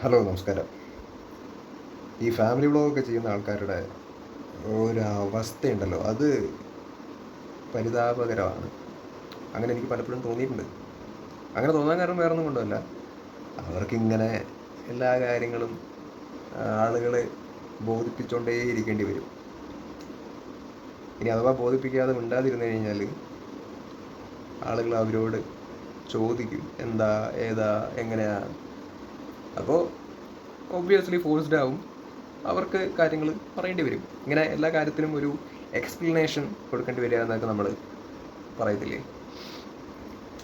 Hello നമസ്കാരം. ഈ family വ്ളോഗൊക്കെ ചെയ്യുന്ന ആൾക്കാരുടെ ഒരു അവസ്ഥയുണ്ടല്ലോ. അത് പരിതാപകരമാണ്. അങ്ങനെ എനിക്ക് പലപ്പോഴും തോന്നിയിട്ടുണ്ട്. അങ്ങനെ തോന്നാൻ കാരണം വേറെ ഒന്നും കൊണ്ടല്ല അവർക്കിങ്ങനെ എല്ലാ കാര്യങ്ങളും ആളുകളെ ബോധിപ്പിച്ചുകൊണ്ടേ ഇരിക്കേണ്ടി വരും. ഇനി അഥവാ ബോധിപ്പിക്കാതെ മിണ്ടാതിരുന്നു കഴിഞ്ഞാൽ ആളുകൾ അവരോട് ചോദിക്കും. എന്താ ഏതാ എങ്ങനെയാ? അപ്പോൾ ഒബ്വിയസ്ലി ഫോഴ്സ്ഡ് ആവും. അവർക്ക് കാര്യങ്ങൾ പറയേണ്ടി വരും. ഇങ്ങനെ എല്ലാ കാര്യത്തിനും ഒരു എക്സ്പ്ലനേഷൻ കൊടുക്കേണ്ടി വരിക എന്നൊക്കെ നമ്മൾ പറയത്തില്ലേ?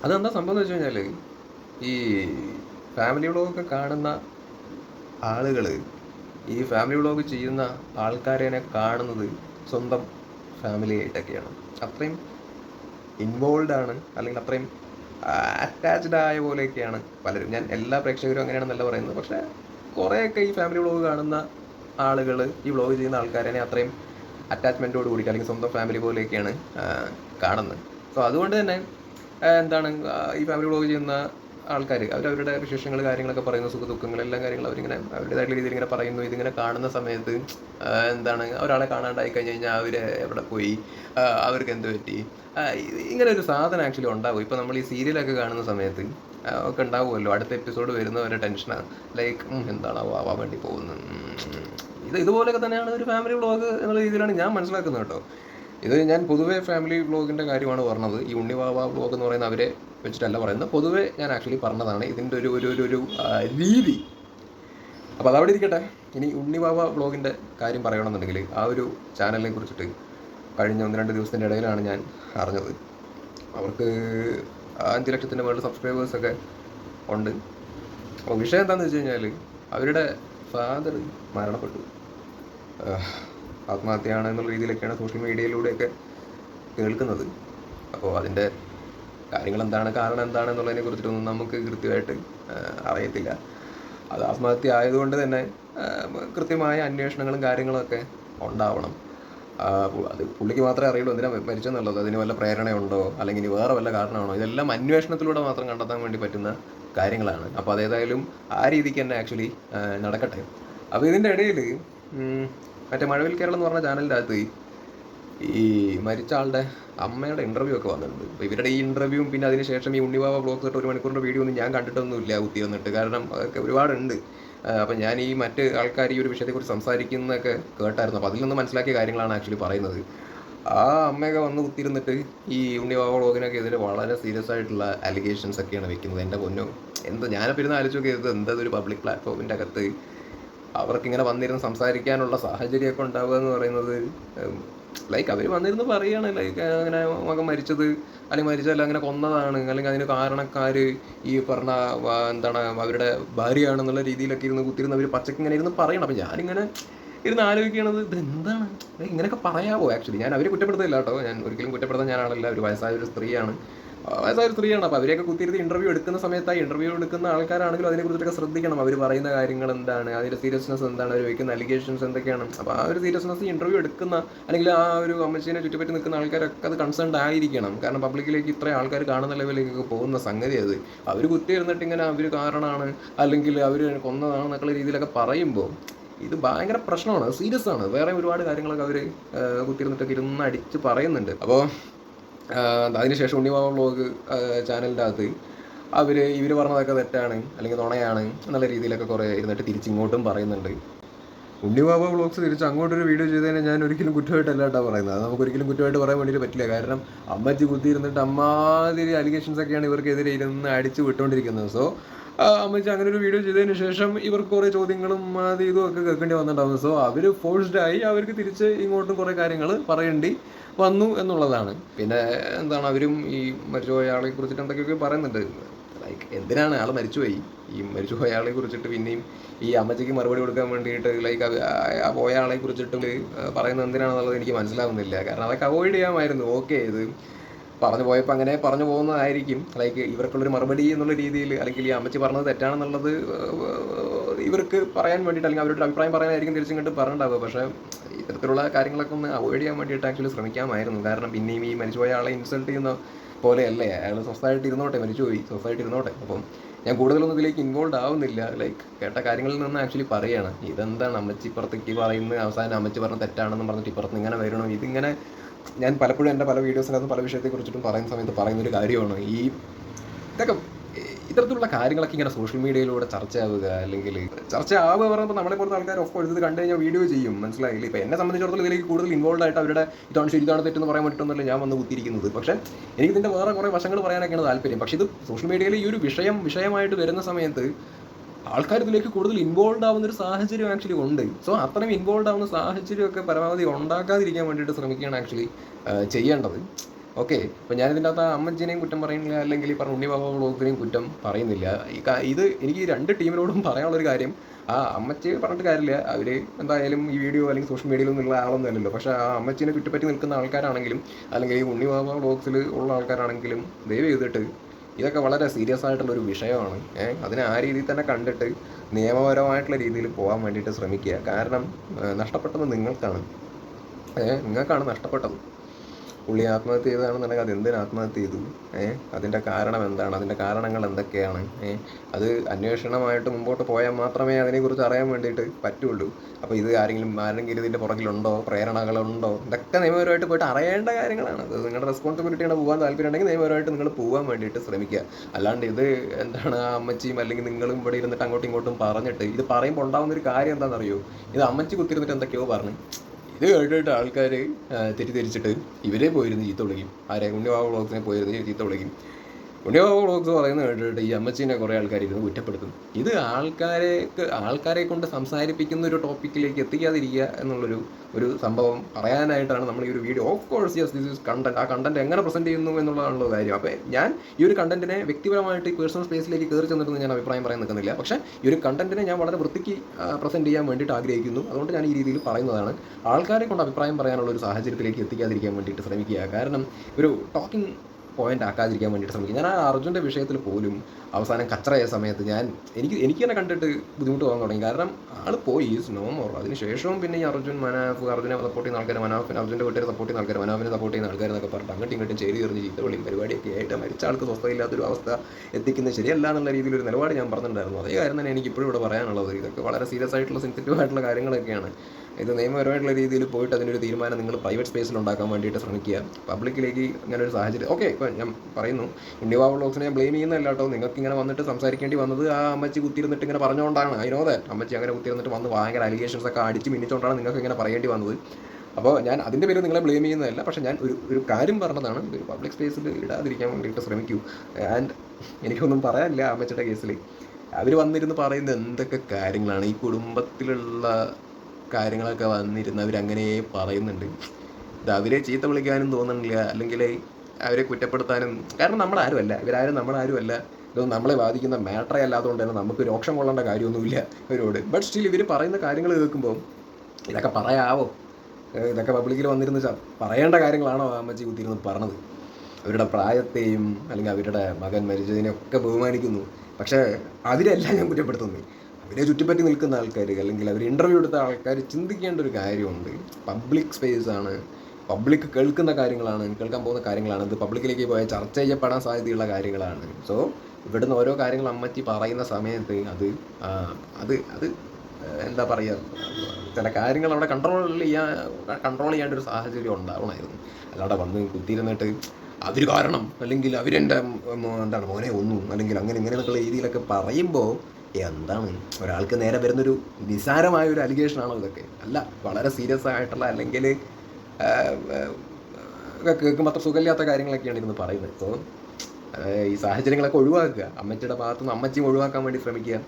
അതെന്താ സംഭവം എന്ന് വെച്ച് കഴിഞ്ഞാൽ ഈ ഫാമിലി വ്ളോഗൊക്കെ കാണുന്ന ആളുകൾ ഈ ഫാമിലി വ്ളോഗ് ചെയ്യുന്ന ആൾക്കാരെ കാണുന്നത് സ്വന്തം ഫാമിലി ആയിട്ടൊക്കെയാണ്. അത്രയും ഇൻവോൾവ് ആണ് അല്ലെങ്കിൽ അത്രയും അറ്റാച്ച്ഡ് ആയ പോലെയൊക്കെയാണ് പലരും. ഞാൻ എല്ലാ പ്രേക്ഷകരും അങ്ങനെയാണെന്നല്ല പറയുന്നത്. പക്ഷേ കുറേയൊക്കെ ഈ ഫാമിലി വ്ളോഗ് കാണുന്ന ആളുകൾ ഈ വ്ളോഗ് ചെയ്യുന്ന ആൾക്കാരെ അത്രയും അറ്റാച്ച്മെന്റോട് കൂടി അല്ലെങ്കിൽ സ്വന്തം ഫാമിലി പോലെയൊക്കെയാണ് കാണുന്നത്. സോ അതുകൊണ്ട് തന്നെ എന്താണ് ഈ ഫാമിലി വ്ളോഗ് ചെയ്യുന്ന ആൾക്കാർ അവരുടെ വിശേഷങ്ങൾ കാര്യങ്ങളൊക്കെ പറയുന്നു സുഖ ദുഃഖങ്ങൾ എല്ലാ കാര്യങ്ങളും അവരിങ്ങനെ അവരുടേതായിട്ടുള്ള രീതിയിൽ ഇങ്ങനെ പറയുന്നു ഇതിങ്ങനെ കാണുന്ന സമയത്ത് എന്താണ് ഒരാളെ കാണാണ്ടായി കഴിഞ്ഞ് കഴിഞ്ഞാൽ അവർ എവിടെ പോയി? അവർക്ക് എന്ത് പറ്റി? ഇങ്ങനെ ഒരു സാധനം ആക്ച്വലി ഉണ്ടാവും. ഇപ്പോൾ നമ്മൾ ഈ സീരിയലൊക്കെ കാണുന്ന സമയത്ത് ഒക്കെ ഉണ്ടാവുമല്ലോ. അടുത്ത എപ്പിസോഡ് വരുന്നവരെ ടെൻഷനാണ് ലൈക്ക് എന്താണ് ആവാൻ വേണ്ടി പോകുന്നത്. ഇത് ഇതുപോലെയൊക്കെ തന്നെയാണ് ഒരു ഫാമിലി വ്ളോഗ് എന്നുള്ള രീതിയിലാണ് ഞാൻ മനസ്സിലാക്കുന്നത് കേട്ടോ. ഇത് ഞാൻ പൊതുവേ ഫാമിലി വ്ളോഗിന്റെ കാര്യമാണ് പറഞ്ഞത്. ഈ ഉണ്ണിവാവ വ്ളോഗ് എന്ന് പറയുന്ന അവരെ വെച്ചിട്ടല്ല പറയുന്നത്. പൊതുവേ ഞാൻ ആക്ച്വലി പറഞ്ഞതാണ് ഇതിന്റെ ഒരു ഒരു ഒരു രീതി. അപ്പോൾ അതവിടെ ഇരിക്കട്ടെ. ഇനി ഉണ്ണിവാവ വ്ളോഗിന്റെ കാര്യം പറയണമെന്നുണ്ടെങ്കിൽ ആ ഒരു ചാനലിനെ കുറിച്ചിട്ട് കഴിഞ്ഞ ഒന്ന് രണ്ട് ദിവസത്തിന്റെ ഇടയിലാണ് ഞാൻ അറിഞ്ഞത്. അവർക്ക് അഞ്ച് ലക്ഷത്തിന്റെ മുകളിൽ സബ്സ്ക്രൈബേഴ്സൊക്കെ ഉണ്ട്. അപ്പോൾ വിഷയം എന്താണെന്ന് വെച്ച് കഴിഞ്ഞാൽ അവരുടെ ഫാദർ മരണപ്പെട്ടു. ആത്മഹത്യയാണ് എന്നുള്ള രീതിയിലൊക്കെയാണ് സോഷ്യൽ മീഡിയയിലൂടെയൊക്കെ കേൾക്കുന്നത്. അപ്പോൾ അതിന്റെ കാര്യങ്ങൾ എന്താണ് കാരണം എന്താണ് എന്നുള്ളതിനെ കുറിച്ചിട്ടൊന്നും നമുക്ക് കൃത്യമായിട്ട് അറിയത്തില്ല. അത് ആത്മഹത്യ ആയതുകൊണ്ട് തന്നെ കൃത്യമായ അന്വേഷണങ്ങളും കാര്യങ്ങളൊക്കെ ഉണ്ടാവണം. അത് പുള്ളിക്ക് മാത്രമേ അറിയുള്ളൂ എന്തിനാ മരിച്ചെന്നുള്ളത് അതിന് വല്ല പ്രേരണയുണ്ടോ? അല്ലെങ്കിൽ ഇനി വേറെ വല്ല കാരണമാണോ? ഇതെല്ലാം അന്വേഷണത്തിലൂടെ മാത്രം കണ്ടെത്താൻ വേണ്ടി പറ്റുന്ന കാര്യങ്ങളാണ്. അപ്പോൾ അതേതായാലും ആ രീതിക്ക് തന്നെ ആക്ച്വലി നടക്കട്ടെ. അപ്പോൾ ഇതിന്റെ ഇടയിൽ മറ്റേ മഴവിൽ കേരളം എന്ന് പറഞ്ഞ ചാനലിന്റെ അകത്ത് ഈ മരിച്ച ആളുടെ അമ്മയുടെ ഇന്റർവ്യൂ ഒക്കെ വന്നിട്ടുണ്ട്. അപ്പോൾ ഇവരുടെ ഈ ഇന്റർവ്യൂവും പിന്നെ അതിനുശേഷം ഈ ഉണ്ണിവാവ ബ്ലോഗ് തൊട്ട് ഒരു മണിക്കൂറിന്റെ വീഡിയോ ഒന്നും ഞാൻ കണ്ടിട്ടൊന്നുമില്ല വന്നിട്ട്. കാരണം അതൊക്കെ ഒരുപാടുണ്ട്. അപ്പം ഞാൻ ഈ മറ്റ് ആൾക്കാർ ഈ ഒരു വിഷയത്തെക്കുറിച്ച് സംസാരിക്കുന്നതൊക്കെ കേട്ടായിരുന്നു. അപ്പോൾ അതിൽ നിന്ന് മനസ്സിലാക്കിയ കാര്യങ്ങളാണ് ആക്ച്വലി പറയുന്നത്. ആ അമ്മയൊക്കെ വന്ന് കുത്തിയിരുന്നിട്ട് ഈ ഉണ്ണിവാവ ബ്ലോഗിനൊക്കെ എതിരെ വളരെ സീരിയസ് ആയിട്ടുള്ള അലിഗേഷൻസ് ഒക്കെയാണ് വെക്കുന്നത്. എന്റെ പൊന്നു എന്താ ഞാനിപ്പോൾ ഇരുന്ന് ആലോചിച്ച് നോക്കിയത് എന്താ ഒരു പബ്ലിക് പ്ലാറ്റ്ഫോമിന്റെ അകത്ത്? അവർക്കിങ്ങനെ വന്നിരുന്ന് സംസാരിക്കാനുള്ള സാഹചര്യമൊക്കെ ഉണ്ടാവുക എന്ന് പറയുന്നത് ലൈക്ക് അവർ വന്നിരുന്ന് പറയുകയാണ് ലൈക്ക് അങ്ങനെ മകൻ മരിച്ചത് അല്ലെങ്കിൽ മരിച്ചല്ല അങ്ങനെ കൊന്നതാണ് അല്ലെങ്കിൽ അതിന് കാരണക്കാർ ഈ പറഞ്ഞ എന്താണ് അവരുടെ ഭാര്യയാണെന്നുള്ള രീതിയിലൊക്കെ ഇരുന്ന് കുത്തിരുന്ന് അവർ പച്ചക്ക് ഇങ്ങനെ ഇരുന്ന് പറയണം. അപ്പം ഞാനിങ്ങനെ ഇരുന്ന് ആലോചിക്കണത് ഇത് എന്താണ് ലൈക്ക് ഇങ്ങനെയൊക്കെ പറയാമോ ആക്ച്വലി ഞാൻ അവരെ കുറ്റപ്പെടുത്തില്ല കേട്ടോ. ഞാൻ ഒരിക്കലും കുറ്റപ്പെടുത്താൻ ഞാനാളല്ല. ഒരു വയസ്സായ ഒരു സ്ത്രീയാണ്. വയസ്സായ സ്ത്രീയാണ് അപ്പോൾ അവരെയൊക്കെ കുത്തിയിരുത്തി ഇന്റർവ്യൂ എടുക്കുന്ന സമയത്ത് ആ ഇന്റർവ്യൂ എടുക്കുന്ന ആൾക്കാരാണെങ്കിലും അതിനെ അതിനെക്കുറിച്ചൊക്കെ ശ്രദ്ധിക്കണം. അവർ പറയുന്ന കാര്യങ്ങൾ എന്താണ്? അതിന്റെ സീരിയസ്നെസ് എന്താണ്? അവർ വയ്ക്കുന്ന അലിഗേഷൻസ് എന്തൊക്കെയാണ്? അപ്പോൾ ആ ഒരു സീരിയസ്നെസ് ഇന്റർവ്യൂ എടുക്കുന്ന അല്ലെങ്കിൽ ആ ഒരു അമ്മച്ചീനെ ചുറ്റിപ്പറ്റി നിൽക്കുന്ന ആൾക്കാരൊക്കെ അത് കൺസേൺഡ് ആയിരിക്കണം. കാരണം പബ്ലിക്കിലേക്ക് ഇത്രയും ആൾക്കാർ കാണുന്ന ലെവലിലേക്കൊക്കെ പോകുന്ന സംഗതി അത്. അവർ കുത്തിയിരുന്നിട്ട് ഇങ്ങനെ അവർ കാരണമാണ് അല്ലെങ്കിൽ അവർ കൊന്നതാണെന്നൊക്കെയുള്ള രീതിയിലൊക്കെ പറയുമ്പോൾ ഇത് ഭയങ്കര പ്രശ്നമാണ്. സീരിയസ് ആണ്. വേറെ ഒരുപാട് കാര്യങ്ങളൊക്കെ അവർ കുത്തിയിരുന്നിട്ടൊക്കെ ഇരുന്ന് അടിച്ച് പറയുന്നുണ്ട്. അപ്പോൾ അതിനുശേഷം ഉണ്ണിമാവ വ്ളോഗ് ചാനലിന്റെ അകത്ത് അവർ ഇവർ പറഞ്ഞതൊക്കെ തെറ്റാണ് അല്ലെങ്കിൽ നുണയാണ് എന്നുള്ള രീതിയിലൊക്കെ കുറേ ഇരുന്നിട്ട് തിരിച്ചിങ്ങോട്ടും പറയുന്നുണ്ട്. ഉണ്ണിബാബ വ്ളോഗ്സ് തിരിച്ച് അങ്ങോട്ടൊരു വീഡിയോ ചെയ്തതിനെ ഞാൻ ഒരിക്കലും കുറ്റമായിട്ടല്ല കേട്ടോ പറയുന്നത്. അത് നമുക്ക് ഒരിക്കലും കുറ്റമായിട്ട് പറയാൻ വേണ്ടിയിട്ട് പറ്റില്ല. കാരണം അമ്മച്ചി കുത്തിയിരുന്നിട്ട് അമ്മാതിരി അലിഗേഷൻസ് ഒക്കെയാണ് ഇവർക്കെതിരെ ഇരുന്ന് അടിച്ച് വിട്ടുകൊണ്ടിരിക്കുന്നത്. സോ അമ്മച്ചി അങ്ങനെ ഒരു വീഡിയോ ചെയ്തതിന് ശേഷം ഇവർക്ക് കുറേ ചോദ്യങ്ങളും അത് ഇതും ഒക്കെ കേൾക്കേണ്ടി വന്നിട്ടുണ്ടാവും സോ അവർ ഫോഴ്സ്ഡ് ആയി അവർക്ക് തിരിച്ച് ഇങ്ങോട്ടും കുറേ കാര്യങ്ങൾ പറയേണ്ടി വന്നു എന്നുള്ളതാണ്. പിന്നെ എന്താണ് അവരും ഈ മരിച്ചുപോയ ആളെ കുറിച്ചിട്ട് എന്തൊക്കെയൊക്കെ പറയുന്നുണ്ട്? ലൈക്ക് എന്തിനാണ് ആൾ മരിച്ചുപോയി? ഈ മരിച്ചുപോയ ആളെ കുറിച്ചിട്ട് പിന്നെയും ഈ അമ്മച്ചിക്ക് മറുപടി കൊടുക്കാൻ വേണ്ടിയിട്ട് ലൈക്ക് ആ പോയ ആളെ കുറിച്ചിട്ട് പറയുന്നത് എന്തിനാണെന്നുള്ളത് എനിക്ക് മനസ്സിലാവുന്നില്ല. കാരണം അതൊക്കെ അവോയ്ഡ് ചെയ്യാമായിരുന്നു. ഓക്കെ ഇത് പറഞ്ഞു പോയപ്പോൾ അങ്ങനെ പറഞ്ഞു പോകുന്നതായിരിക്കും. ലൈക്ക് ഇവർക്കുള്ളൊരു മറുപടി എന്നുള്ള രീതിയിൽ അല്ലെങ്കിൽ ഈ അമ്മച്ചി പറഞ്ഞത് തെറ്റാണെന്നുള്ളത് ഇവർക്ക് പറയാൻ വേണ്ടിയിട്ട് അല്ലെങ്കിൽ അവരുടെ അഭിപ്രായം പറയാനായിരിക്കും തിരിച്ചിങ്ങോട്ട് പറഞ്ഞിട്ടുണ്ടാവുക. പക്ഷേ ഇത്തരത്തിലുള്ള കാര്യങ്ങളൊക്കെ ഒന്ന് അവോയ്ഡ് ചെയ്യാൻ വേണ്ടിയിട്ട് ആക്ച്വലി ശ്രമിക്കാമായിരുന്നു. കാരണം പിന്നെയും ഈ മരിച്ചുപോയ ആളെ ഇൻസൾട്ട് ചെയ്യുന്ന പോലെയല്ലേ? അയാൾ സ്വസ്ഥമായിട്ട് ഇരുന്നോട്ടെ മരിച്ചുപോയി. സ്വസ്ഥമായിട്ട് ഇരുന്നോട്ടെ. അപ്പം ഞാൻ കൂടുതലൊന്നും ഇതിലേക്ക് ഇൻവോൾവ് ആവുന്നില്ല. ലൈക്ക് കേട്ട കാര്യങ്ങളിൽ നിന്ന് ആക്ച്വലി പറയുകയാണ് ഇതെന്താണ് അമ്മച്ചി ഇപ്പുറത്തേക്ക് പറയുന്നത് അവസാനം അമ്മച്ചി പറഞ്ഞ തെറ്റാണെന്ന് പറഞ്ഞിട്ട് ഇപ്പുറത്ത് ഇങ്ങനെ വരണോ? ഇതിങ്ങനെ ഞാൻ പലപ്പോഴും എന്റെ പല വീഡിയോസിനകത്ത് പല വിഷയത്തെക്കുറിച്ചിട്ടും പറയുന്ന സമയത്ത് പറയുന്ന ഒരു കാര്യമാണ്. ഈ ഇതൊക്കെ ഇത്തരത്തിലുള്ള കാര്യങ്ങളൊക്കെ ഇങ്ങനെ സോഷ്യൽ മീഡിയയിലൂടെ ചർച്ചയാവുക അല്ലെങ്കിൽ ചർച്ച ആവുക പറയുമ്പോൾ നമ്മളെ പോലത്തെ ആൾക്കാർ ഓഫ് കോഴ്സ് ഇത് കണ്ടു കഴിഞ്ഞാൽ വീഡിയോ ചെയ്യും. മനസ്സിലായില്ല? ഇപ്പം എന്നെ സംബന്ധിച്ചിടത്തോളം ഇതിലേക്ക് കൂടുതൽ ഇൻവോൾവ് ആയിട്ട് അവരുടെ ഇതാണ് ശരി തെറ്റെന്ന് പറയാൻ പറ്റുമെന്നല്ല ഞാൻ വന്ന് കുത്തിയിരിക്കുന്നത്. പക്ഷേ എനിക്ക് ഇതിന്റെ വേറെ കുറേ വശങ്ങൾ പറയാനൊക്കെയാണ് താല്പര്യം. പക്ഷേ ഇത് സോഷ്യൽ മീഡിയയിൽ ഈ ഒരു വിഷയം വിഷയമായിട്ട് വരുന്ന സമയത്ത് ആൾക്കാർ ഇതിലേക്ക് കൂടുതൽ ഇൻവോൾവ് ആവുന്ന ഒരു സാഹചര്യം ആക്ച്വലി ഉണ്ട്. സോ അത്രയും ഇൻവോൾവ് ആവുന്ന സാഹചര്യമൊക്കെ പരമാവധി ഉണ്ടാക്കാതിരിക്കാൻ വേണ്ടിയിട്ട് ശ്രമിക്കുകയാണ് ആക്ച്വലി ചെയ്യേണ്ടത്. ഓക്കെ ഇപ്പം ഞാനിതിന്റെ അകത്ത് അമ്മച്ചിനെയും കുറ്റം പറയുന്നില്ല അല്ലെങ്കിൽ ഈ പറഞ്ഞ ഉണ്ണിബാബ വ്ളോഗിനെയും കുറ്റം പറയുന്നില്ല. ഇത് എനിക്ക് രണ്ട് ടീമിനോടും പറയാനുള്ളൊരു കാര്യം ആ അമ്മച്ചി പറഞ്ഞിട്ട് കാര്യമില്ല. അവർ എന്തായാലും ഈ വീഡിയോ അല്ലെങ്കിൽ സോഷ്യൽ മീഡിയയിൽ നിന്നുള്ള ആളൊന്നും അല്ലല്ലോ. പക്ഷേ ആ അമ്മച്ചിനെ ചുറ്റിപ്പറ്റി നിൽക്കുന്ന ആൾക്കാരാണെങ്കിലും അല്ലെങ്കിൽ ഈ ഉണ്ണിബാബ ബ്ലോഗ്സിൽ ഉള്ള ആൾക്കാരാണെങ്കിലും ദയവ് ചെയ്തിട്ട് ഇതൊക്കെ വളരെ സീരിയസ് ആയിട്ടുള്ള ഒരു വിഷയമാണ്. അതിനെ ആ രീതിയിൽ തന്നെ കണ്ടിട്ട് നിയമപരമായിട്ടുള്ള രീതിയിൽ പോകാൻ വേണ്ടിയിട്ട് ശ്രമിക്കുക. കാരണം നഷ്ടപ്പെട്ടത് നിങ്ങൾക്കാണ്. നിങ്ങൾക്കാണ് നഷ്ടപ്പെട്ടത്. പുള്ളി ആത്മഹത്യ ചെയ്തതാണെന്നുണ്ടെങ്കിൽ അത് എന്തിനു ആത്മഹത്യ ചെയ്തു? ഏഹ് അതിന്റെ കാരണം എന്താണ്? അതിന്റെ കാരണങ്ങൾ എന്തൊക്കെയാണ്? ഏഹ് അത് അന്വേഷണമായിട്ട് മുമ്പോട്ട് പോയാൽ മാത്രമേ അതിനെക്കുറിച്ച് അറിയാൻ വേണ്ടിയിട്ട് പറ്റുള്ളൂ. അപ്പോൾ ഇത് ആരെങ്കിലും ആരെങ്കിലും ഇതിന്റെ പുറകിലുണ്ടോ? പ്രേരണകളുണ്ടോ? ഇതൊക്കെ നിയമപരമായിട്ട് പോയിട്ട് അറിയേണ്ട കാര്യങ്ങളാണ്. അത് നിങ്ങളുടെ റെസ്പോൺസിബിലിറ്റിയാണ് പോകാൻ താല്പര്യം ഉണ്ടെങ്കിൽ നിയമപരമായിട്ട് നിങ്ങൾ പോകാൻ വേണ്ടിയിട്ട് ശ്രമിക്കുക. അല്ലാണ്ട് ഇത് എന്താണ് ആ അമ്മച്ചിയും അല്ലെങ്കിൽ നിങ്ങളും ഇവിടെ ഇരുന്നിട്ട് അങ്ങോട്ടും ഇങ്ങോട്ടും പറഞ്ഞിട്ട് ഇത് പറയുമ്പോൾ ഉണ്ടാകുന്ന ഒരു കാര്യം എന്താണെന്നറിയോ? ഇത് അമ്മച്ചി കുത്തിരുന്നിട്ട് എന്തൊക്കെയോ പറഞ്ഞു. ഇത് കേട്ടിട്ട് ആൾക്കാർ തെറ്റിദ്ധരിച്ചിട്ട് ഇവരെ പോയിരുന്ന് ചീത്ത വിളിക്കും ആരെ ഉണ്ണിബാബു ബ്ലോഗ്സിനെ പോയിരുന്ന് ചീത്ത വിളിക്കും ഉണ്ണിബാബു വ്ളോഗ്സ് പറയുന്നത് കേട്ടിട്ട് ഈ അമ്മച്ചീനെ കുറേ ആൾക്കാർ ഇരുന്ന് കുറ്റപ്പെടുത്തുന്നു. ഇത് ആൾക്കാരെ ആൾക്കാരെ കൊണ്ട് സംസാരിപ്പിക്കുന്ന ഒരു ടോപ്പിക്കിലേക്ക് എത്തിക്കാതിരിക്കുക എന്നുള്ളൊരു ഒരു സംഭവം പറയാനായിട്ടാണ് നമ്മൾ ഈ ഒരു video. Of course yes this is content ആ കണ്ടന്റ് എങ്ങനെ പ്രസന്റ് ചെയ്യുന്നു എന്നുള്ളതാണല്ലോ കാര്യം. അപ്പോൾ ഞാൻ ഈ ഒരു കണ്ടന്റിനെ വ്യക്തിപരമായിട്ട് ഈ പേഴ്സണൽ സ്പേസിലേക്ക് കയറി ചെന്നിട്ടൊന്നും ഞാൻ അഭിപ്രായം പറയാൻ നിൽക്കുന്നില്ല. പക്ഷേ ഈ ഒരു കണ്ടന്റിനെ ഞാൻ വളരെ വൃത്തിക്ക് പ്രസന്റ് ചെയ്യാൻ വേണ്ടിയിട്ട് ആഗ്രഹിക്കുന്നു. അതുകൊണ്ട് ഞാൻ ഈ രീതിയിൽ പറയുന്നതാണ്. ആൾക്കാരെ കൊണ്ട് അഭിപ്രായം പറയാനുള്ള ഒരു സാഹചര്യത്തിലേക്ക് എത്തിക്കാതിരിക്കാൻ വേണ്ടിയിട്ട് ശ്രമിക്കുക. കാരണം ഒരു ടോക്കിംഗ് പോയിന്റ് ആക്കാതിരിക്കാൻ വേണ്ടിയിട്ട് ശ്രമിക്കും. ഞാൻ ആ അർജുന്റെ വിഷയത്തിൽ പോലും അവസാനം കച്ചറയ സമയത്ത് ഞാൻ എനിക്ക് എനിക്ക് തന്നെ കണ്ടിട്ട് ബുദ്ധിമുട്ട് തോന്നാൻ തുടങ്ങി. കാരണം ആൾ പോയി നോ മോർ അതിനുശേഷവും പിന്നെ ഈ അർജുൻ മനാഫ് അർജുനെ സപ്പോർട്ട് ചെയ്യുന്ന ആൾക്കാർ മനാഫിന് അർജുന്റെ വീട്ടുകാരെ സപ്പോർട്ട് ചെയ്യുന്ന ആൾക്കാർ മനാഫിനെ സപ്പോർട്ട് ചെയ്യുന്ന ആൾക്കാർ എന്നൊക്കെ പറഞ്ഞിട്ട് അങ്ങോട്ടും ഇങ്ങോട്ടും ചേരി തീർന്ന് ചീത്ത വിളിയും പരിപാടിയൊക്കെ ആയിട്ട് മരിച്ച ആൾക്ക് സ്വസ്ഥയില്ലാത്തൊരു അവസ്ഥ എത്തിക്കുന്നത് ശരിയല്ല എന്നുള്ള രീതിയിൽ ഒരു നിലപാട് ഞാൻ പറഞ്ഞിട്ടുണ്ടായിരുന്നു. അതേ കാര്യം തന്നെ എനിക്ക് ഇപ്പോഴും ഇവിടെ പറയാനുള്ളത്. ഇതൊക്കെ വളരെ സീരിയസ് ആയിട്ടുള്ള സെൻസിറ്റീവ് ആയിട്ടുള്ള കാര്യങ്ങളൊക്കെയാണ്. ഇത് നിയമപരമായിട്ടുള്ള രീതിയിൽ പോയിട്ട് അതിനൊരു തീരുമാനം നിങ്ങൾ പ്രൈവറ്റ് സ്പേസിൽ ഉണ്ടാക്കാൻ വേണ്ടിയിട്ട് ശ്രമിക്കുക. പബ്ലിക്കിലേക്ക് ഇങ്ങനെ ഒരു സാഹചര്യം ഓക്കെ ഇപ്പം ഞാൻ പറയുന്നു. ഇന്ത്യ വ്ളോഗ്സിനെ ഞാൻ ബ്ലെയിം ചെയ്യുന്നതല്ല കേട്ടോ. നിങ്ങൾക്ക് ഇങ്ങനെ വന്നിട്ട് സംസാരിക്കേണ്ടി വന്നത് ആ അമ്മച്ചി കുത്തിയിരുന്നിട്ട് ഇങ്ങനെ പറഞ്ഞുകൊണ്ടാണ്. അതിനോ അമ്മച്ചി അങ്ങനെ കുത്തിയിരുന്നിട്ട് വന്ന് ഭയങ്കര അലിഗേഷൻസ് ഒക്കെ അടിച്ച് മിന്നിച്ചുകൊണ്ടാണ് നിങ്ങൾക്ക് ഇങ്ങനെ പറയേണ്ടി വന്നത്. അപ്പോൾ ഞാൻ അതിന്റെ പേര് നിങ്ങളെ ബ്ലെയിം ചെയ്യുന്നതല്ല. പക്ഷേ ഞാൻ ഒരു ഒരു കാര്യം പറഞ്ഞതാണ്. ഒരു പബ്ലിക് സ്പേസിൽ ഇടാതിരിക്കാൻ വേണ്ടിയിട്ട് ശ്രമിക്കൂ. ആൻഡ് എനിക്കൊന്നും പറയാനില്ല അമ്മച്ചിയുടെ കേസിൽ അവർ വന്നിരുന്ന് പറയുന്നത് എന്തൊക്കെ കാര്യങ്ങളാണ്? ഈ കുടുംബത്തിലുള്ള കാര്യങ്ങളൊക്കെ വന്നിരുന്ന് അവരങ്ങനെ പറയുന്നുണ്ട്. ഇത് അവരെ ചീത്ത വിളിക്കാനും തോന്നുന്നില്ല. അല്ലെങ്കിൽ അവരെ കുറ്റപ്പെടുത്താനും കാരണം നമ്മളാരുമല്ല. ഇവരാരും നമ്മളാരുമല്ല. ഇതൊന്നും നമ്മളെ ബാധിക്കുന്ന മാറ്ററേ അല്ലാത്തതുകൊണ്ട് തന്നെ നമുക്ക് രോക്ഷം കൊള്ളേണ്ട കാര്യമൊന്നുമില്ല ഇവരോട്. ബട്ട് സ്റ്റിൽ ഇവർ പറയുന്ന കാര്യങ്ങൾ കേൾക്കുമ്പോൾ ഇതൊക്കെ പറയാവോ? ഇതൊക്കെ പബ്ലിക്കിൽ വന്നിരുന്ന പറയേണ്ട കാര്യങ്ങളാണോ അമ്മച്ചി കുത്തിയിരുന്ന് പറഞ്ഞത്? അവരുടെ പ്രായത്തെയും അല്ലെങ്കിൽ അവരുടെ മകൻ മരിച്ചതിനെയൊക്കെ ബഹുമാനിക്കുന്നു. പക്ഷേ അതിലെല്ലാം ഞാൻ കുറ്റപ്പെടുത്തുന്നത്. അവരെ ചുറ്റിപ്പറ്റി നിൽക്കുന്ന ആൾക്കാർ അല്ലെങ്കിൽ അവർ ഇന്റർവ്യൂ എടുത്ത ആൾക്കാർ ചിന്തിക്കേണ്ട ഒരു കാര്യമുണ്ട്. പബ്ലിക് സ്പേസ് ആണ്. പബ്ലിക് കേൾക്കുന്ന കാര്യങ്ങളാണ് കേൾക്കാൻ പോകുന്ന കാര്യങ്ങളാണ്. ഇത് പബ്ലിക്കിലേക്ക് പോയാൽ ചർച്ച ചെയ്യപ്പെടാൻ സാധ്യതയുള്ള കാര്യങ്ങളാണ്. സോ ഇവിടുന്ന് ഓരോ കാര്യങ്ങൾ അമ്മച്ചി പറയുന്ന സമയത്ത് അത് അത് അത് എന്താ പറയുക ചില കാര്യങ്ങൾ അവിടെ കൺട്രോൾ ചെയ്യാൻ കൺട്രോൾ ചെയ്യേണ്ട ഒരു സാഹചര്യം ഉണ്ടാവണമായിരുന്നു അല്ലാതെ വന്ന് കുത്തിയിരുന്നിട്ട് അവർ കാരണം അല്ലെങ്കിൽ അവരെന്റെ എന്താണ് മോനെ ഒന്നും അല്ലെങ്കിൽ അങ്ങനെ ഇങ്ങനെയൊക്കെയുള്ള രീതിയിലൊക്കെ പറയുമ്പോൾ എന്താണ്? ഒരാൾക്ക് നേരെ വരുന്നൊരു നിസാരമായ ഒരു അലിഗേഷനാണോ ഇതൊക്കെ? അല്ല വളരെ സീരിയസ് ആയിട്ടുള്ള അല്ലെങ്കിൽ കേൾക്കുമ്പോൾ അത്ര സുഖമില്ലാത്ത കാര്യങ്ങളൊക്കെയാണ് ഇരുന്ന് പറയുന്നത്. സോ ഈ സാഹചര്യങ്ങളൊക്കെ ഒഴിവാക്കുക. അമ്മച്ചിയുടെ ഭാഗത്തുനിന്ന് അമ്മച്ചിയും ഒഴിവാക്കാൻ വേണ്ടി ശ്രമിക്കുക.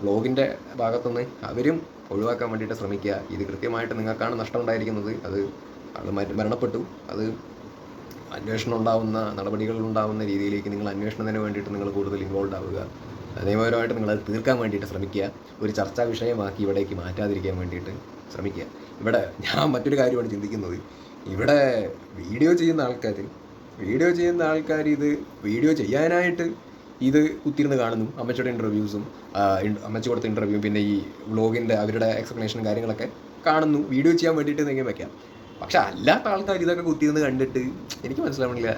വ്ളോഗിന്റെ ഭാഗത്തുനിന്ന് അവരും ഒഴിവാക്കാൻ വേണ്ടിയിട്ട് ശ്രമിക്കുക. ഇത് കൃത്യമായിട്ട് നിങ്ങൾക്കാണ് നഷ്ടം ഉണ്ടായിരിക്കുന്നത് അത് മരണപ്പെട്ടു. അത് അന്വേഷണം ഉണ്ടാവുന്ന നടപടികൾ രീതിയിലേക്ക് നിങ്ങൾ അന്വേഷണത്തിന് വേണ്ടിയിട്ട് നിങ്ങൾ കൂടുതൽ ഇൻവോൾവ് ആവുക. നിയമപരമായിട്ട് നിങ്ങൾ അത് തീർക്കാൻ വേണ്ടിയിട്ട് ശ്രമിക്കുക. ഒരു ചർച്ചാ വിഷയമാക്കി ഇവിടേക്ക് മാറ്റാതിരിക്കാൻ വേണ്ടിയിട്ട് ശ്രമിക്കുക. ഇവിടെ ഞാൻ മറ്റൊരു കാര്യമാണ് ചിന്തിക്കുന്നത്. ഇവിടെ വീഡിയോ ചെയ്യുന്ന ആൾക്കാർ വീഡിയോ ചെയ്യുന്ന ആൾക്കാർ ഇത് വീഡിയോ ചെയ്യാനായിട്ട് ഇത് കുത്തിരുന്ന് കാണുന്നു. അമ്മച്ചിയുടെ ഇന്റർവ്യൂസും അമ്മച്ചി കൊടുത്ത ഇന്റർവ്യൂ പിന്നെ ഈ വ്ളോഗിന്റെ അവരുടെ എക്സ്പ്ലനേഷനും കാര്യങ്ങളൊക്കെ കാണുന്നു. വീഡിയോ ചെയ്യാൻ വേണ്ടിയിട്ട് എന്തെങ്കിലും വെക്കാം. പക്ഷെ അല്ലാത്ത ആൾക്കാർ ഇതൊക്കെ കുത്തിയെന്ന് കണ്ടിട്ട് എനിക്ക് മനസ്സിലാവണില്ല.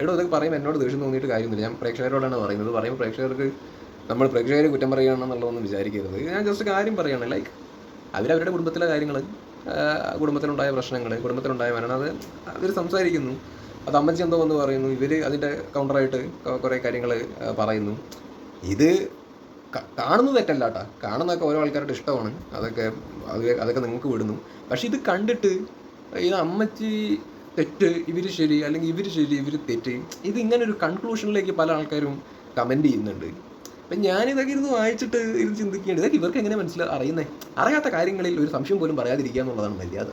എടോ ഇതൊക്കെ പറയുമ്പോൾ എന്നോട് ദേഷ്യം തോന്നിയിട്ട് കാര്യമൊന്നുമില്ല. ഞാൻ പ്രേക്ഷകരോടാണ് പറയുന്നത്. പറയുമ്പോൾ പ്രേക്ഷകർക്ക് നമ്മൾ പ്രേക്ഷകരെ കുറ്റം പറയുകയാണെന്നുള്ളതൊന്നും വിചാരിക്കരുത്. ഞാൻ ജസ്റ്റ് കാര്യം പറയുകയാണ് ലൈക്ക് അവരവരുടെ കുടുംബത്തിലെ കാര്യങ്ങൾ കുടുംബത്തിലുണ്ടായ പ്രശ്നങ്ങൾ കുടുംബത്തിലുണ്ടായ മരണം അത് അവർ സംസാരിക്കുന്നു. അത് അമ്മച്ചി എന്തോ എന്ന് പറയുന്നു. ഇവർ അതിന്റെ കൗണ്ടറായിട്ട് കുറേ കാര്യങ്ങൾ പറയുന്നു. ഇത് കാണുന്നത് തെറ്റല്ല കേട്ടോ കാണുന്നതൊക്കെ ഓരോ ആൾക്കാരുടെ ഇഷ്ടമാണ്. അതൊക്കെ അതൊക്കെ നിങ്ങൾക്ക് വിടുന്നു. പക്ഷെ ഇത് കണ്ടിട്ട് ഇത് അമ്മച്ചി തെറ്റ് ഇവർ ശരി അല്ലെങ്കിൽ ഇവർ ശരി ഇവർ തെറ്റ്. ഇത് ഇങ്ങനെ ഒരു കൺക്ലൂഷനിലേക്ക് പല ആൾക്കാരും കമന്റ് ചെയ്യുന്നുണ്ട്. അപ്പം ഞാനിതൊക്കെ ഇരുന്ന് വായിച്ചിട്ട് ഇത് ചിന്തിക്കേണ്ടത് ഇതൊക്കെ ഇവർക്ക് എങ്ങനെ മനസ്സിലാ അറിയുന്നേ? അറിയാത്ത കാര്യങ്ങളിൽ ഒരു സംശയം പോലും പറയാതിരിക്കുക എന്നുള്ളതാണ് മര്യാദ.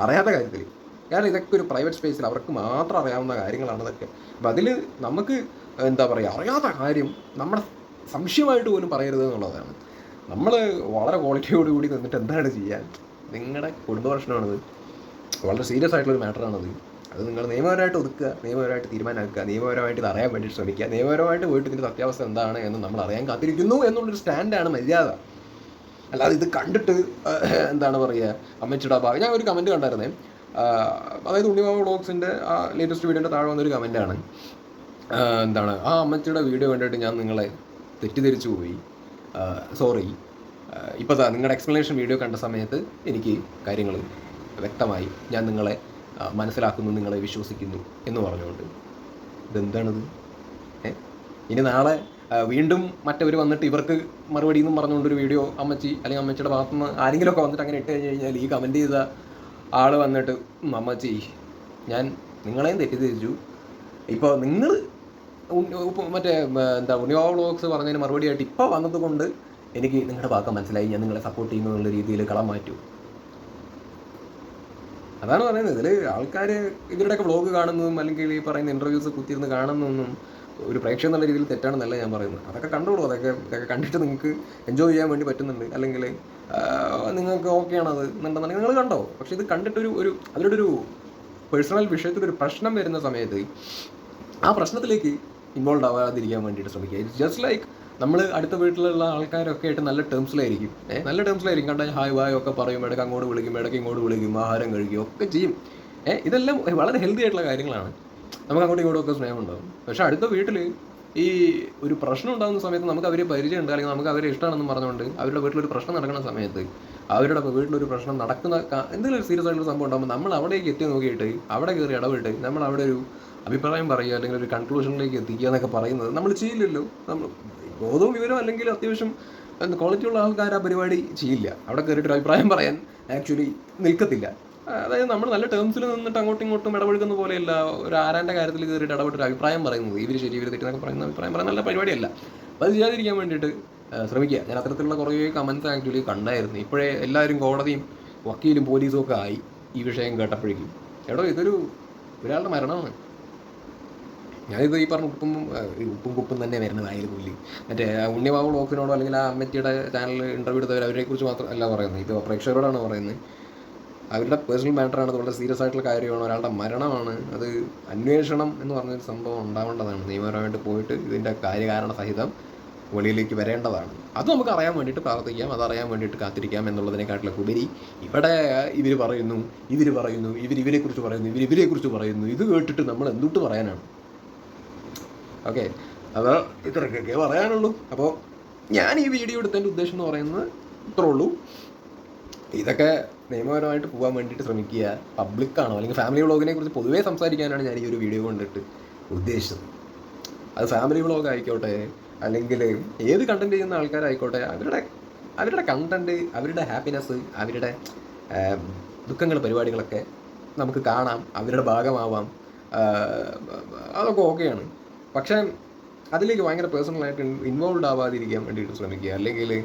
അറിയാത്ത കാര്യത്തിൽ. കാരണം ഇതൊക്കെ ഒരു പ്രൈവറ്റ് സ്പേസിൽ അവർക്ക് മാത്രം അറിയാവുന്ന കാര്യങ്ങളാണ് ഇതൊക്കെ. അപ്പം അതിൽ നമുക്ക് എന്താ പറയുക അറിയാത്ത കാര്യം നമ്മുടെ സംശയമായിട്ട് പോലും പറയരുത് എന്നുള്ളതാണ്. നമ്മൾ വളരെ ക്വാളിറ്റിയോടുകൂടി നിന്നിട്ട് എന്താണ് ചെയ്യാൻ? നിങ്ങളുടെ കുടുംബ പ്രശ്നമാണത്. വളരെ സീരിയസ് ആയിട്ടുള്ള ആയിട്ടുള്ളൊരു മാറ്ററാണത് അത് നിങ്ങൾ നിയമപരമായിട്ട് ഒതുക്കുക നിയമപരമായിട്ട് തീരുമാനമാക്കുക നിയമപരമായിട്ട് ഇത് അറിയാൻ വേണ്ടി ശ്രമിക്കുക നിയമപരമായിട്ട് പോയിട്ട് ഇതിന്റെ സത്യാവസ്ഥ എന്താണ് എന്ന് നമ്മൾ അറിയാൻ കാത്തിരിക്കുന്നു എന്നുള്ളൊരു സ്റ്റാൻഡാണ് മര്യാദ. അല്ലാതെ ഇത് കണ്ടിട്ട് എന്താണ് പറയുക അമ്മച്ചിയുടെ ആ ഭാഗം ഞാൻ ഒരു കമന്റ് കണ്ടായിരുന്നേ. അതായത് ഉണ്ണിമാവ് വ്ളോഗ്സിന്റെ ആ ലേറ്റസ്റ്റ് വീഡിയോന്റെ താഴെ വന്നൊരു കമന്റാണ് എന്താണ് ആ അമ്മച്ചിയുടെ വീഡിയോ കണ്ടിട്ട് ഞാൻ നിങ്ങളെ തെറ്റിദ്ധരിച്ചു പോയി. സോറി ഇപ്പോൾ നിങ്ങളുടെ എക്സ്പ്ലനേഷൻ വീഡിയോ കണ്ട സമയത്ത് എനിക്ക് കാര്യങ്ങൾ വ്യക്തമായി ഞാൻ നിങ്ങളെ മനസ്സിലാക്കുന്നു നിങ്ങളെ വിശ്വസിക്കുന്നു എന്ന് പറഞ്ഞുകൊണ്ട്. ഇതെന്താണിത്? ഏ? ഇനി നാളെ വീണ്ടും മറ്റവർ വന്നിട്ട് ഇവർക്ക് മറുപടി എന്നും പറഞ്ഞുകൊണ്ടൊരു വീഡിയോ അമ്മച്ചി അല്ലെങ്കിൽ അമ്മച്ചിയുടെ ഭാഗത്തുനിന്ന് ആരെങ്കിലുമൊക്കെ വന്നിട്ട് അങ്ങനെ ഇട്ട് കഴിഞ്ഞ് കഴിഞ്ഞാൽ ഈ കമന്റ് ചെയ്ത ആൾ വന്നിട്ട് അമ്മച്ചി ഞാൻ നിങ്ങളെയും തെറ്റിദ്ധരിച്ചു. ഇപ്പോൾ നിങ്ങൾ മറ്റേ എന്താ ഉണ്ണിയോ വ്ളോഗ്സ് പറഞ്ഞതിന് മറുപടിയായിട്ട് ഇപ്പോൾ വന്നതുകൊണ്ട് എനിക്ക് നിങ്ങളുടെ ഭാഗം മനസ്സിലായി. ഞാൻ നിങ്ങളെ സപ്പോർട്ട് ചെയ്യുന്നു എന്നുള്ള രീതിയിൽ കളം മാറ്റൂ. അതാണ് പറയുന്നത്. ഇതിൽ ആൾക്കാർ ഇവരുടെയൊക്കെ വ്ളോഗ് കാണുന്നതും അല്ലെങ്കിൽ ഈ പറയുന്ന ഇന്റർവ്യൂസ് കുത്തിയിരുന്ന് കാണുന്നതൊന്നും ഒരു പ്രേക്ഷകൻ എന്നുള്ള രീതിയിൽ തെറ്റാണെന്നല്ല ഞാൻ പറയുന്നത്. അതൊക്കെ കണ്ടോളൂ. അതൊക്കെ ഇതൊക്കെ കണ്ടിട്ട് നിങ്ങൾക്ക് എൻജോയ് ചെയ്യാൻ വേണ്ടി പറ്റുന്നുണ്ട്. അല്ലെങ്കിൽ നിങ്ങൾക്ക് ഓക്കെയാണ് അത് എന്നുണ്ടെന്നുണ്ടെങ്കിൽ നിങ്ങൾ കണ്ടോ. പക്ഷേ ഇത് കണ്ടിട്ടൊരു ഒരു അവരുടെ ഒരു പേഴ്സണൽ വിഷയത്തിൽ ഒരു പ്രശ്നം വരുന്ന സമയത്ത് ആ പ്രശ്നത്തിലേക്ക് ഇൻവോൾവ് ആവാതിരിക്കാൻ വേണ്ടിയിട്ട് ശ്രമിക്കുക. ഇറ്റ്സ് ജസ്റ്റ് ലൈക്ക് നമ്മൾ അടുത്ത വീട്ടിലുള്ള ആൾക്കാരൊക്കെ ആയിട്ട് നല്ല ടേംസിലായിരിക്കും നല്ല ടേംസിലായിരിക്കും കണ്ടാൽ ഹായ് വായ് ഒക്കെ പറയും. ഇടയ്ക്ക് അങ്ങോട്ട് വിളിക്കും ഇടയ്ക്ക് ഇങ്ങോട്ട് വിളിക്കും ആഹാരം കഴിക്കും ഒക്കെ ചെയ്യും. ഏഹ് ഇതെല്ലാം വളരെ ഹെൽത്തി ആയിട്ടുള്ള കാര്യങ്ങളാണ്. നമുക്ക് അങ്ങോട്ടും ഇങ്ങോട്ടും ഒക്കെ സ്നേഹം ഉണ്ടാവും പക്ഷെ അടുത്ത വീട്ടിൽ ഈ ഒരു പ്രശ്നം ഉണ്ടാകുന്ന സമയത്ത് നമുക്ക് അവരെ പരിചയമുണ്ട്. അല്ലെങ്കിൽ നമുക്ക് അവരെ ഇഷ്ടമാണെന്ന് പറഞ്ഞുകൊണ്ട് അവരുടെ വീട്ടിലൊരു പ്രശ്നം നടക്കുന്ന സമയത്ത് അവരുടെ വീട്ടിലൊരു പ്രശ്നം നടക്കുന്ന എന്തെങ്കിലും ഒരു സീരിയസ് ആയിട്ടുള്ള സംഭവം ഉണ്ടാകുമ്പോൾ നമ്മൾ അവിടേക്ക് എത്തി നോക്കിയിട്ട് അവിടെ കയറി ഇടപെട്ട് നമ്മൾ അവിടെ ഒരു അഭിപ്രായം പറയുക അല്ലെങ്കിൽ ഒരു കൺക്ലൂഷനിലേക്ക് എത്തിക്കുക എന്നൊക്കെ പറയുന്നത് നമ്മൾ ചെയ്യില്ലല്ലോ. നമ്മൾ ബോധവും വിവരവും അല്ലെങ്കിൽ അത്യാവശ്യം ക്വാളിറ്റി ഉള്ള ആൾക്കാർ ആ പരിപാടി ചെയ്യില്ല. അവിടെ കയറിയിട്ട് അഭിപ്രായം പറയാൻ ആക്ച്വലി നിൽക്കത്തില്ല. അതായത് നമ്മൾ നല്ല ടേംസിൽ നിന്നിട്ട് അങ്ങോട്ടും ഇങ്ങോട്ടും ഇടപഴകുന്ന പോലെയല്ല ഒരു ആരാന്റെ കാര്യത്തിൽ കയറിയിട്ട് ഇടപെട്ട് ഒരു അഭിപ്രായം പറയുന്നത്. ഇവർ ശരി ഇവർ തെറ്റെന്നൊക്കെ പറയുന്ന അഭിപ്രായം പറയാൻ നല്ല പരിപാടിയല്ല. അപ്പോൾ അത് ചെയ്യാതിരിക്കാൻ വേണ്ടിയിട്ട് ശ്രമിക്കുക. ഞാൻ അത്തരത്തിലുള്ള കുറേ കമൻസ് ആക്ച്വലി കണ്ടായിരുന്നു. ഇപ്പോഴേ എല്ലാവരും കോടതിയും വക്കീലും പോലീസും ഒക്കെ ആയി ഈ വിഷയം കേട്ടപ്പോഴേക്കും. എടോ ഇതൊരു ഒരാളുടെ മരണമാണ്. ഞാനിത് ഈ പറഞ്ഞ ഉപ്പും ഉപ്പും കുപ്പും തന്നെ വരുന്നതായിരുന്നു പുള്ളി. മറ്റേ ഉണ്ണിബാബു ബ്ലോക്കിനോടോ അല്ലെങ്കിൽ ആ അമ്മച്ചിയുടെ ചാനലിൽ ഇന്റർവ്യൂ എടുത്തവർ അവരെ കുറിച്ച് മാത്രം അല്ല പറയുന്നത്. ഇത് പ്രേക്ഷകരോടാണ് പറയുന്നത്. അവരുടെ പേഴ്സണൽ മാറ്ററാണ് വളരെ സീരിയസ് ആയിട്ടുള്ള കാര്യമാണ്. ഒരാളുടെ മരണമാണ്. അത് അന്വേഷണം എന്ന് പറഞ്ഞൊരു സംഭവം ഉണ്ടാവേണ്ടതാണ്. നിയമപരമായിട്ട് പോയിട്ട് ഇതിന്റെ കാര്യകാരണ സഹിതം വെളിയിലേക്ക് വരേണ്ടതാണ്. അത് നമുക്ക് അറിയാൻ വേണ്ടിയിട്ട് പ്രാർത്ഥിക്കാം. അതറിയാൻ വേണ്ടിയിട്ട് കാത്തിരിക്കാം എന്നുള്ളതിനെക്കാട്ടിലൊക്കെ ഉപരി ഇവിടെ ഇവർ പറയുന്നു ഇവർ പറയുന്നു ഇവർ ഇവരെക്കുറിച്ച് പറയുന്നു ഇവർ ഇവരെക്കുറിച്ച് പറയുന്നു. ഇത് കേട്ടിട്ട് നമ്മൾ എന്തുട്ട് പറയാനാണ്? ഓക്കെ. അപ്പോൾ ഇത്രയൊക്കെ പറയാനുള്ളൂ. അപ്പോൾ ഞാൻ ഈ വീഡിയോ എടുത്തതിന്റെ ഉദ്ദേശം എന്ന് പറയുന്നത് ഇത്രേ ഉള്ളൂ. ഇതൊക്കെ നിയമപരമായിട്ട് പോകാൻ വേണ്ടിയിട്ട് ശ്രമിക്കുക. പബ്ലിക്കാണോ അല്ലെങ്കിൽ ഫാമിലി വ്ളോഗിനെ കുറിച്ച് പൊതുവേ സംസാരിക്കാനാണ് ഞാൻ ഈ ഒരു വീഡിയോ കണ്ടിട്ട് ഉദ്ദേശിച്ചത്. അത് ഫാമിലി വ്ളോഗ് ആയിക്കോട്ടെ അല്ലെങ്കിൽ ഏത് കണ്ടന്റ് ചെയ്യുന്ന ആൾക്കാരായിക്കോട്ടെ അവരുടെ അവരുടെ കണ്ടന്റ് അവരുടെ ഹാപ്പിനെസ് അവരുടെ ദുഃഖങ്ങൾ പരിപാടികളൊക്കെ നമുക്ക് കാണാം അവരുടെ ഭാഗമാവാം. അതൊക്കെ ഓക്കെയാണ് പക്ഷേ അതിലേക്ക് ഭയങ്കര പേഴ്സണലായിട്ട് ഇൻവോൾവ് ആവാതിരിക്കാൻ വേണ്ടിയിട്ട് ശ്രമിക്കുക. അല്ലെങ്കിൽ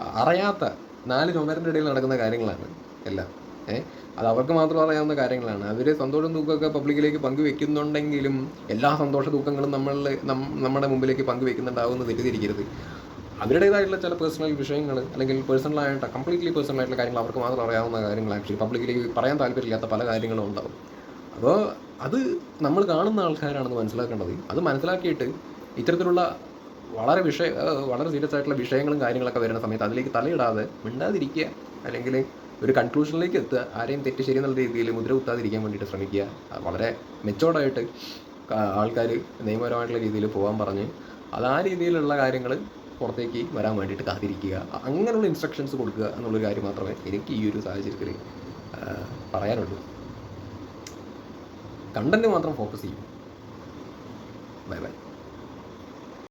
അറിയാത്ത നാല് ചുമരിന്റെ ഇടയിൽ നടക്കുന്ന കാര്യങ്ങളാണ് എല്ലാം. ഏഹ് അത് അവർക്ക് മാത്രം അറിയാവുന്ന കാര്യങ്ങളാണ്. അവർ സന്തോഷം ദുഃഖമൊക്കെ പബ്ലിക്കിലേക്ക് പങ്കുവെക്കുന്നുണ്ടെങ്കിലും എല്ലാ സന്തോഷ ദുഃഖങ്ങളും നമ്മൾ നമ്മുടെ മുമ്പിലേക്ക് പങ്കുവെക്കുന്നുണ്ടാവുമെന്ന് തെറ്റിദ്ധരിക്കരുത്. അവരുടേതായിട്ടുള്ള ചില പേഴ്സണൽ വിഷയങ്ങൾ അല്ലെങ്കിൽ പേഴ്സണലായിട്ട് കംപ്ലീറ്റ്ലി പേഴ്സണൽ ആയിട്ടുള്ള കാര്യങ്ങൾ അവർക്ക് മാത്രം അറിയാവുന്ന കാര്യങ്ങൾ ആക്ച്വലി പബ്ലിക്കിലേക്ക് പറയാൻ താല്പര്യമില്ലാത്ത പല കാര്യങ്ങളും ഉണ്ടാവും. അപ്പോൾ അത് നമ്മൾ കാണുന്ന ആൾക്കാരാണെന്ന് മനസ്സിലാക്കേണ്ടത്. അത് മനസ്സിലാക്കിയിട്ട് ഇത്തരത്തിലുള്ള വളരെ വിഷയ വളരെ സീരിയസ് ആയിട്ടുള്ള വിഷയങ്ങളും കാര്യങ്ങളൊക്കെ വരുന്ന സമയത്ത് അതിലേക്ക് തലയിടാതെ മിണ്ടാതിരിക്കുക അല്ലെങ്കിൽ ഒരു കൺക്ലൂഷനിലേക്ക് എത്തുക ആരെയും തെറ്റ് ശരി എന്നുള്ള രീതിയിൽ മുദ്ര കുത്താതിരിക്കാൻ വേണ്ടിയിട്ട് ശ്രമിക്കുക. വളരെ മെച്ചോർഡായിട്ട് ആൾക്കാർ നിയമപരമായിട്ടുള്ള രീതിയിൽ പോകാൻ പറഞ്ഞ് അത് ആ രീതിയിലുള്ള കാര്യങ്ങൾ പുറത്തേക്ക് വരാൻ വേണ്ടിയിട്ട് കാത്തിരിക്കുക. അങ്ങനെയുള്ള ഇൻസ്ട്രക്ഷൻസ് കൊടുക്കുക എന്നുള്ളൊരു കാര്യം മാത്രമേ എനിക്ക് ഈ ഒരു സാഹചര്യത്തിൽ പറയാനുള്ളൂ. കണ്ടന്റ് മാത്രം ഫോക്കസ് ചെയ്യും. Bye bye